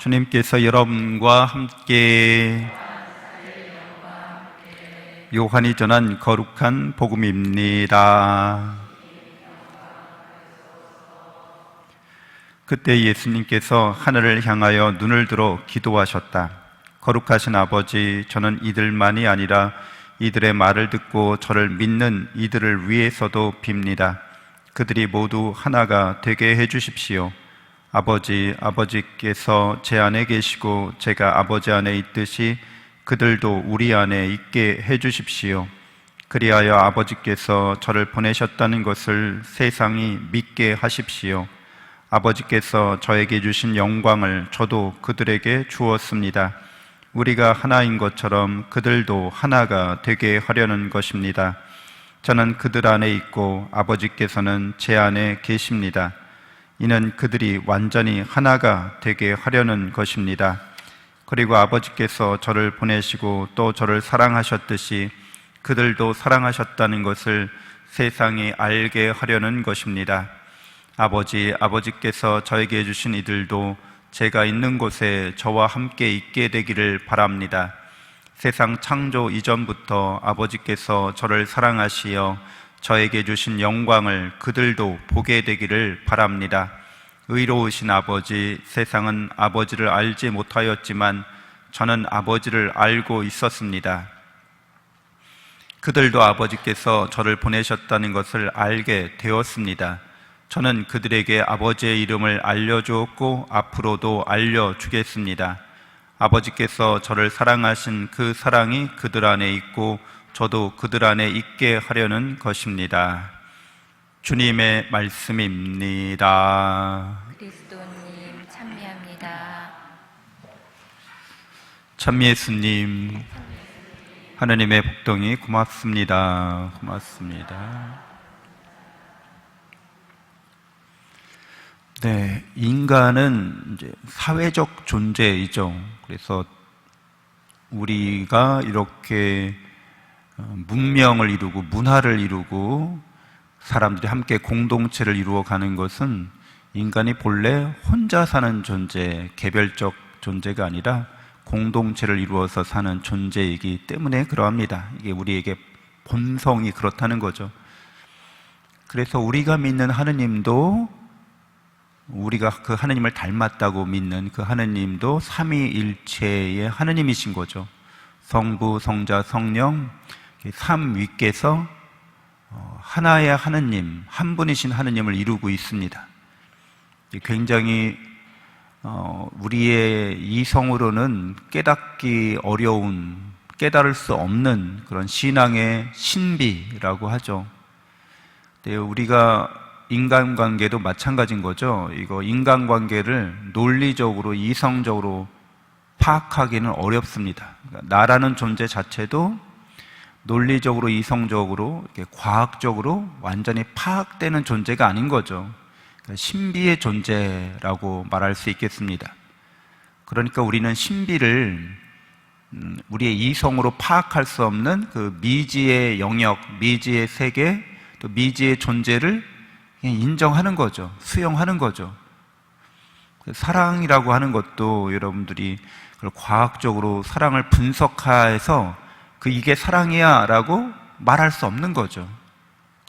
주님께서 여러분과 함께 요한이 전한 거룩한 복음입니다. 그때 예수님께서 하늘을 향하여 눈을 들어 기도하셨다. 거룩하신 아버지, 저는 이들만이 아니라 이들의 말을 듣고 저를 믿는 이들을 위해서도 빕니다. 그들이 모두 하나가 되게 해 주십시오. 아버지, 아버지께서 제 안에 계시고 제가 아버지 안에 있듯이 그들도 우리 안에 있게 해 주십시오. 그리하여 아버지께서 저를 보내셨다는 것을 세상이 믿게 하십시오. 아버지께서 저에게 주신 영광을 저도 그들에게 주었습니다. 우리가 하나인 것처럼 그들도 하나가 되게 하려는 것입니다. 저는 그들 안에 있고 아버지께서는 제 안에 계십니다. 이는 그들이 완전히 하나가 되게 하려는 것입니다. 그리고 아버지께서 저를 보내시고 또 저를 사랑하셨듯이 그들도 사랑하셨다는 것을 세상이 알게 하려는 것입니다. 아버지, 아버지께서 저에게 주신 이들도 제가 있는 곳에 저와 함께 있게 되기를 바랍니다. 세상 창조 이전부터 아버지께서 저를 사랑하시어 저에게 주신 영광을 그들도 보게 되기를 바랍니다. 의로우신 아버지, 세상은 아버지를 알지 못하였지만 저는 아버지를 알고 있었습니다. 그들도 아버지께서 저를 보내셨다는 것을 알게 되었습니다. 저는 그들에게 아버지의 이름을 알려주었고 앞으로도 알려주겠습니다. 아버지께서 저를 사랑하신 그 사랑이 그들 안에 있고 저도 그들 안에 있게 하려는 것입니다. 주님의 말씀입니다. 그리스도님 찬미합니다. 참 예수님, 하나님의 복덩이 고맙습니다. 고맙습니다. 네, 인간은 이제 사회적 존재이죠. 그래서 우리가 이렇게 어, 문명을 이루고 문화를 이루고 사람들이 함께 공동체를 이루어 가는 것은 인간이 본래 혼자 사는 존재, 개별적 존재가 아니라 공동체를 이루어서 사는 존재이기 때문에 그러합니다. 이게 우리에게 본성이 그렇다는 거죠. 그래서 우리가 믿는 하느님도 우리가 그 하느님을 닮았다고 믿는 그 하느님도 삼위일체의 하느님이신 거죠. 성부, 성자, 성령 삼위께서 어, 하나의 하느님, 한 분이신 하느님을 이루고 있습니다. 굉장히 어, 우리의 이성으로는 깨닫기 어려운, 깨달을 수 없는 그런 신앙의 신비라고 하죠. 네, 우리가 인간관계도 마찬가지인 거죠. 이거 인간관계를 논리적으로, 이성적으로 파악하기는 어렵습니다. 그러니까 나라는 존재 자체도 논리적으로, 이성적으로, 과학적으로 완전히 파악되는 존재가 아닌 거죠. 그러니까 신비의 존재라고 말할 수 있겠습니다. 그러니까 우리는 신비를 음, 우리의 이성으로 파악할 수 없는 그 미지의 영역, 미지의 세계, 또 미지의 존재를 인정하는 거죠. 수용하는 거죠. 그 사랑이라고 하는 것도 여러분들이 과학적으로 사랑을 분석해서 그 이게 사랑이야 라고 말할 수 없는 거죠.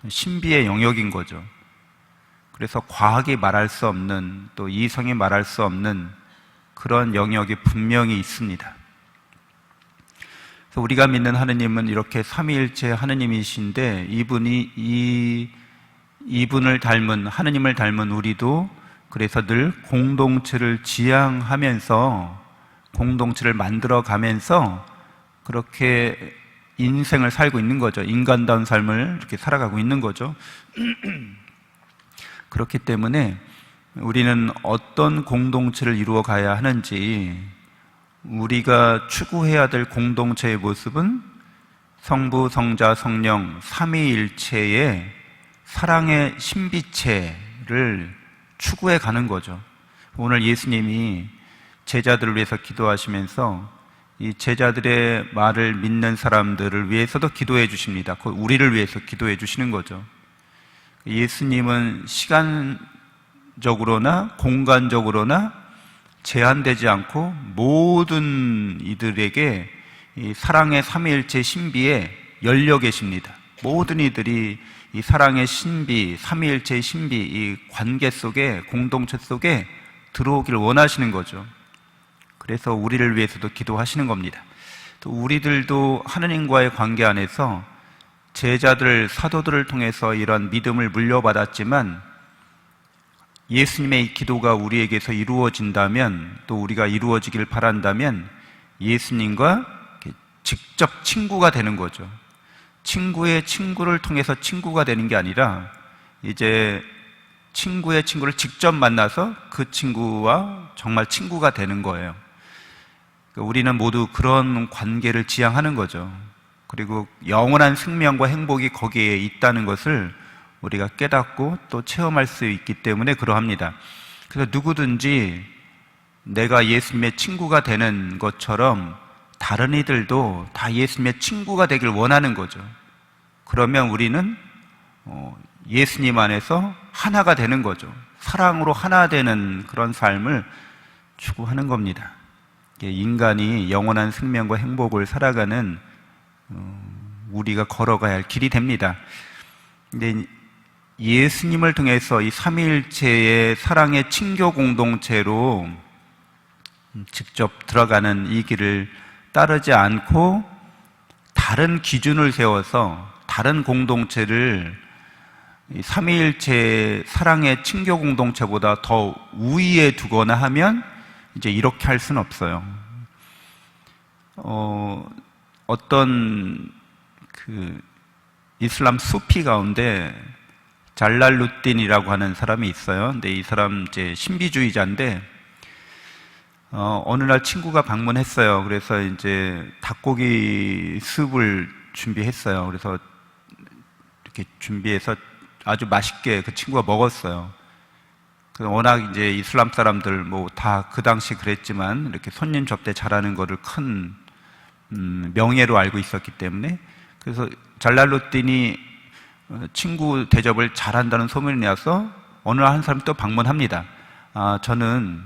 신비의 영역인 거죠. 그래서 과학이 말할 수 없는 또 이성이 말할 수 없는 그런 영역이 분명히 있습니다. 그래서 우리가 믿는 하느님은 이렇게 삼위일체 하느님이신데 이분이 이 이분을 닮은 하느님을 닮은 우리도 그래서 늘 공동체를 지향하면서 공동체를 만들어 가면서 그렇게 인생을 살고 있는 거죠. 인간다운 삶을 이렇게 살아가고 있는 거죠. 그렇기 때문에 우리는 어떤 공동체를 이루어 가야 하는지 우리가 추구해야 될 공동체의 모습은 성부, 성자, 성령, 삼위일체의 사랑의 신비체를 추구해 가는 거죠. 오늘 예수님이 제자들을 위해서 기도하시면서 이 제자들의 말을 믿는 사람들을 위해서도 기도해 주십니다. 우리를 위해서 기도해 주시는 거죠. 예수님은 시간적으로나 공간적으로나 제한되지 않고 모든 이들에게 이 사랑의 삼위일체 신비에 열려 계십니다. 모든 이들이 이 사랑의 신비, 삼위일체의 신비, 이 관계 속에 공동체 속에 들어오길 원하시는 거죠. 그래서 우리를 위해서도 기도하시는 겁니다. 또 우리들도 하느님과의 관계 안에서 제자들, 사도들을 통해서 이런 믿음을 물려받았지만 예수님의 이 기도가 우리에게서 이루어진다면 또 우리가 이루어지길 바란다면 예수님과 직접 친구가 되는 거죠. 친구의 친구를 통해서 친구가 되는 게 아니라 이제 친구의 친구를 직접 만나서 그 친구와 정말 친구가 되는 거예요. 그러니까 우리는 모두 그런 관계를 지향하는 거죠. 그리고 영원한 생명과 행복이 거기에 있다는 것을 우리가 깨닫고 또 체험할 수 있기 때문에 그러합니다. 그래서 누구든지 내가 예수님의 친구가 되는 것처럼 다른 이들도 다 예수님의 친구가 되길 원하는 거죠. 그러면 우리는 어, 예수님 안에서 하나가 되는 거죠. 사랑으로 하나 되는 그런 삶을 추구하는 겁니다. 이게 인간이 영원한 생명과 행복을 살아가는 어, 우리가 걸어가야 할 길이 됩니다. 근데 예수님을 통해서 이 삼위일체의 사랑의 친교 공동체로 직접 들어가는 이 길을 따르지 않고 다른 기준을 세워서 다른 공동체를 이 삼위일체 사랑의 친교 공동체보다 더 우위에 두거나 하면 이제 이렇게 할 수는 없어요. 어, 어떤 그 이슬람 수피 가운데 잘랄루틴이라고 하는 사람이 있어요. 근데 이 사람 이제 신비주의자인데 어, 어느 날 친구가 방문했어요. 그래서 이제 닭고기 숲을 준비했어요. 그래서 이렇게 준비해서 아주 맛있게 그 친구가 먹었어요. 그 워낙 이제 이슬람 사람들 뭐 다 그 당시 그랬지만 이렇게 손님 접대 잘하는 거를 큰 음, 명예로 알고 있었기 때문에 그래서 잘랄루틴이 어, 친구 대접을 잘한다는 소문이 나서 어느 날한 사람이 또 방문합니다. 아, 저는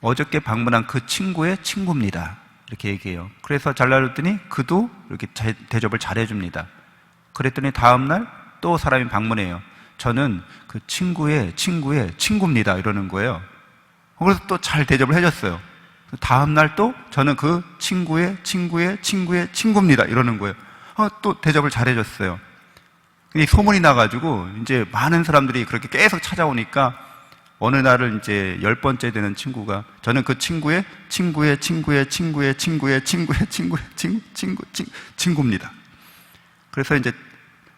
어저께 방문한 그 친구의 친구입니다. 이렇게 얘기해요. 그래서 잘랄루틴이 그도 이렇게 제- 대접을 잘해줍니다. 그랬더니 다음날 또 사람이 방문해요. 저는 그 친구의 친구의 친구입니다. 이러는 거예요. 그래서 또 잘 대접을 해줬어요. 다음날 또 저는 그 친구의 친구의 친구의 친구입니다. 이러는 거예요. 아, 또 대접을 잘 해줬어요. 이 소문이 나가지고 이제 많은 사람들이 그렇게 계속 찾아오니까 어느 날은 이제 열 번째 되는 친구가 저는 그 친구의 친구의 친구의 친구의 친구의 친구의 친구의 친구 친구 친구 친구입니다. 그래서 이제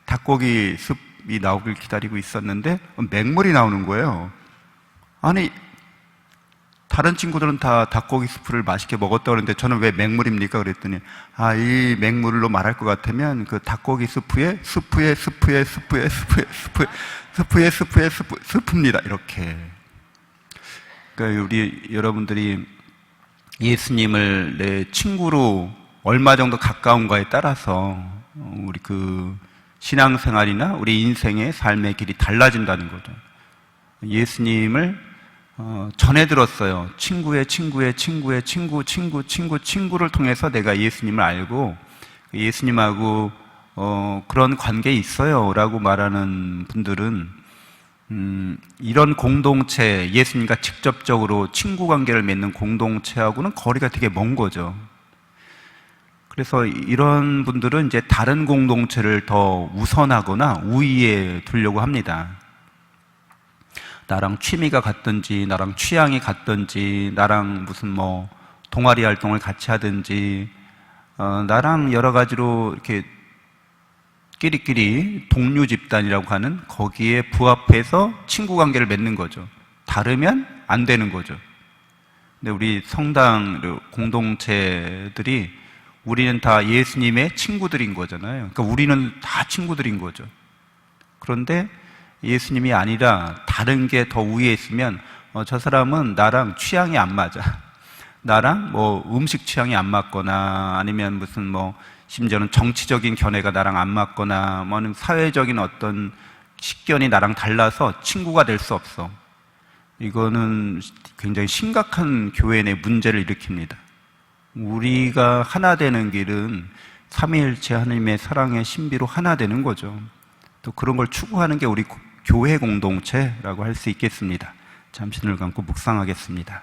닭고기 숲 이 나오길 기다리고 있었는데 맹물이 나오는 거예요. 아니 다른 친구들은 다 닭고기 스프를 맛있게 먹었다 그러는데 저는 왜 맹물입니까? 그랬더니 아 이 맹물로 말할 것 같으면 그 닭고기 스프에 스프에 스프에 스프에 스프에 스프에 스프에 스프에 스프 스프입니다. 이렇게 그러니까 우리 여러분들이 예수님을 내 친구로 얼마 정도 가까운가에 따라서 어, 우리 그 신앙생활이나 우리 인생의 삶의 길이 달라진다는 거죠. 예수님을 어, 전해 들었어요. 친구의 친구의 친구의 친구, 친구, 친구, 친구를 통해서 내가 예수님을 알고 예수님하고 어, 그런 관계 있어요라고 말하는 분들은 음, 이런 공동체, 예수님과 직접적으로 친구 관계를 맺는 공동체하고는 거리가 되게 먼 거죠. 그래서 이런 분들은 이제 다른 공동체를 더 우선하거나 우위에 두려고 합니다. 나랑 취미가 같든지, 나랑 취향이 같든지, 나랑 무슨 뭐 동아리 활동을 같이 하든지, 어, 나랑 여러 가지로 이렇게 끼리끼리 동료 집단이라고 하는 거기에 부합해서 친구 관계를 맺는 거죠. 다르면 안 되는 거죠. 근데 우리 성당 공동체들이 우리는 다 예수님의 친구들인 거잖아요. 그러니까 우리는 다 친구들인 거죠. 그런데 예수님이 아니라 다른 게 더 위에 있으면 어, 저 사람은 나랑 취향이 안 맞아. 나랑 뭐 음식 취향이 안 맞거나 아니면 무슨 뭐 심지어는 정치적인 견해가 나랑 안 맞거나 뭐는 사회적인 어떤 식견이 나랑 달라서 친구가 될 수 없어. 이거는 굉장히 심각한 교회 내 문제를 일으킵니다. 우리가 하나 되는 길은 삼위일체 하나님의 사랑의 신비로 하나 되는 거죠. 또 그런 걸 추구하는 게 우리 교회 공동체라고 할 수 있겠습니다. 잠시 눈을 감고 묵상하겠습니다.